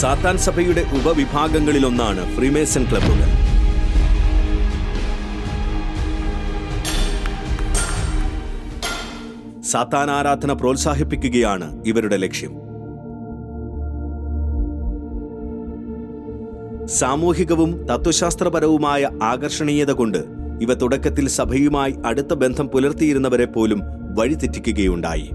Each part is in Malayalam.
സാത്താൻ സഭയുടെ ഉപവിഭാഗങ്ങളിലൊന്നാണ് ഫ്രീമേസൺ ക്ലബ്ബുകൾ. സാത്താൻ ആരാധന പ്രോത്സാഹിപ്പിക്കുകയാണ് ഇവരുടെ ലക്ഷ്യം. സാമൂഹികവും തത്വശാസ്ത്രപരവുമായ ആകർഷണീയത കൊണ്ട് ഇവ തുടക്കത്തിൽ സഭയുമായി അടുത്ത ബന്ധം പുലർത്തിയിരുന്നവരെ പോലും വഴിതെറ്റിക്കുകയുണ്ടായി.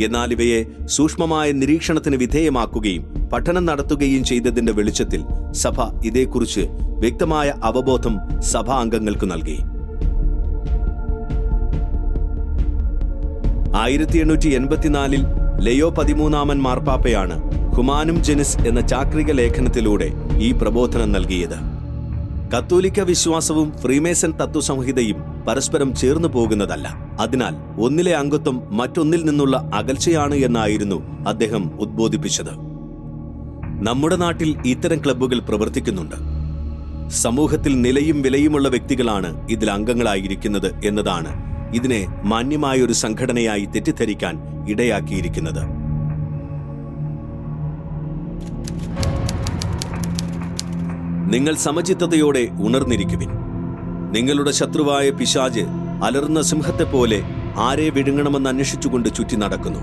എന്നാൽ ഇവയെ സൂക്ഷ്മമായ നിരീക്ഷണത്തിന് വിധേയമാക്കുകയും പഠനം നടത്തുകയും ചെയ്തതിന്റെ വെളിച്ചത്തിൽ സഭ ഇതേക്കുറിച്ച് വ്യക്തമായ അവബോധം സഭാ അംഗങ്ങൾക്ക് നൽകി. ആയിരത്തി എണ്ണൂറ്റി എൺപത്തിനാലിൽ ലയോ പതിമൂന്നാമൻ മാർപ്പാപ്പയാണ് ഹുമാനും ജെനിസ് എന്ന ചാക്രിക ലേഖനത്തിലൂടെ ഈ പ്രബോധനം നൽകിയത്. കത്തോലിക്ക വിശ്വാസവും ഫ്രീമേസൺ തത്വസംഹിതയും പരസ്പരം ചേർന്നു പോകുന്നതല്ല. അതിനാൽ ഒന്നിലെ അംഗത്വം മറ്റൊന്നിൽ നിന്നുള്ള അകൽച്ചയാണ് എന്നായിരുന്നു അദ്ദേഹം ഉദ്ബോധിപ്പിച്ചത്. നമ്മുടെ നാട്ടിൽ ഇത്തരം ക്ലബ്ബുകൾ പ്രവർത്തിക്കുന്നുണ്ട്. സമൂഹത്തിൽ നിലയും വിലയുമുള്ള വ്യക്തികളാണ് ഇതിൽ അംഗങ്ങളായിരിക്കുന്നത് എന്നതാണ് ഇതിനെ മാന്യമായ ഒരു സംഘടനയായി തെറ്റിദ്ധരിക്കാൻ ഇടയാക്കിയിരിക്കുന്നത്. നിങ്ങൾ സമചിത്തതയോടെ ഉണർന്നിരിക്കുവിൻ. നിങ്ങളുടെ ശത്രുവായ പിശാജ് അലർന്ന സിംഹത്തെപ്പോലെ ആരെ വിഴുങ്ങണമെന്ന് അന്വേഷിച്ചുകൊണ്ട് ചുറ്റി നടക്കുന്നു.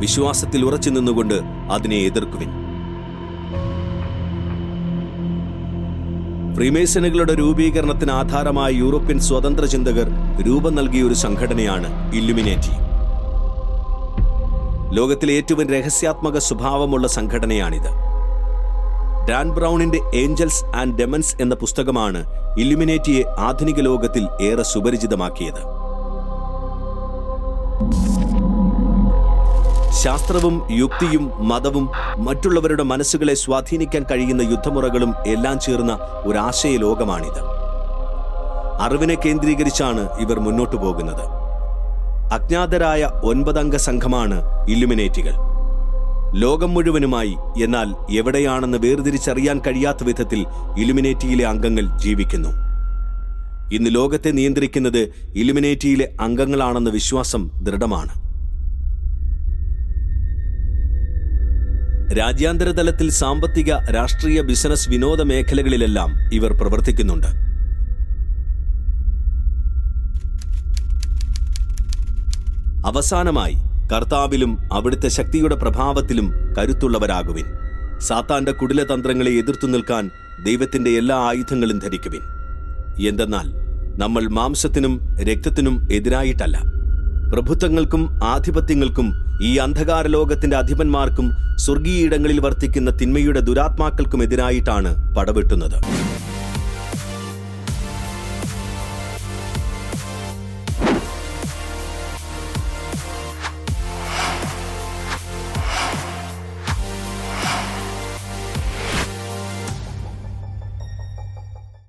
വിശ്വാസത്തിൽ ഉറച്ചു നിന്നുകൊണ്ട് അതിനെ എതിർക്കുവിൻ. ഫ്രീമേസനുകളുടെ രൂപീകരണത്തിന് ആധാരമായ യൂറോപ്യൻ സ്വതന്ത്ര ചിന്തകർ രൂപം നൽകിയ ഒരു സംഘടനയാണ് ഇല്ലുമിനേറ്റി. ലോകത്തിലെ ഏറ്റവും രഹസ്യാത്മക സ്വഭാവമുള്ള സംഘടനയാണിത്. ഡാൻ ബ്രൗണിന്റെ ഏഞ്ചൽസ് ആൻഡ് ഡെമൻസ് എന്ന പുസ്തകമാണ് ഇല്ലുമിനേറ്റിയെ ആധുനിക ലോകത്തിൽ ഏറെ സുപരിചിതമാക്കിയത്. ശാസ്ത്രവും യുക്തിയും മതവും മറ്റുള്ളവരുടെ മനസ്സുകളെ സ്വാധീനിക്കാൻ കഴിയുന്ന യുദ്ധമുറകളും എല്ലാം ചേർന്ന ഒരാശയ ലോകമാണിത് അറിവിനെ കേന്ദ്രീകരിച്ചാണ് ഇവർ മുന്നോട്ടു പോകുന്നത്. അജ്ഞാതരായ ഒൻപതംഗ സംഘമാണ് ഇല്ലുമിനേറ്റികൾ. ലോകം മുഴുവനുമായി എന്നാൽ എവിടെയാണെന്ന് വേർതിരിച്ചറിയാൻ കഴിയാത്ത വിധത്തിൽ ഇലുമിനേറ്റിയിലെ അംഗങ്ങൾ ജീവിക്കുന്നു. ഇന്ന് ലോകത്തെ നിയന്ത്രിക്കുന്നത് ഇലുമിനേറ്റിയിലെ അംഗങ്ങളാണെന്ന വിശ്വാസം ദൃഢമാണ്. രാജ്യാന്തര തലത്തിൽ സാമ്പത്തിക രാഷ്ട്രീയ ബിസിനസ് വിനോദ മേഖലകളിലെല്ലാം ഇവർ പ്രവർത്തിക്കുന്നുണ്ട്. അവസാനമായി കർത്താവിലും അവിടുത്തെ ശക്തിയുടെ പ്രഭാവത്തിലും കരുത്തുള്ളവരാകുവിൻ. സാത്താന്റെ കുടിലതന്ത്രങ്ങളെ എതിർത്തു നിൽക്കാൻ ദൈവത്തിന്റെ എല്ലാ ആയുധങ്ങളും ധരിക്കുവിൻ. എന്തെന്നാൽ നമ്മൾ മാംസത്തിനും രക്തത്തിനും എതിരായിട്ടല്ല. പ്രഭുത്വങ്ങൾക്കും ആധിപത്യങ്ങൾക്കും ഈ അന്ധകാര ലോകത്തിന്റെ അധിപന്മാർക്കും സ്വർഗീയ ഇടങ്ങളിൽ വർത്തിക്കുന്ന തിന്മയുടെ ദുരാത്മാക്കൾക്കും എതിരായിട്ടാണ് പടവെട്ടുന്നത്.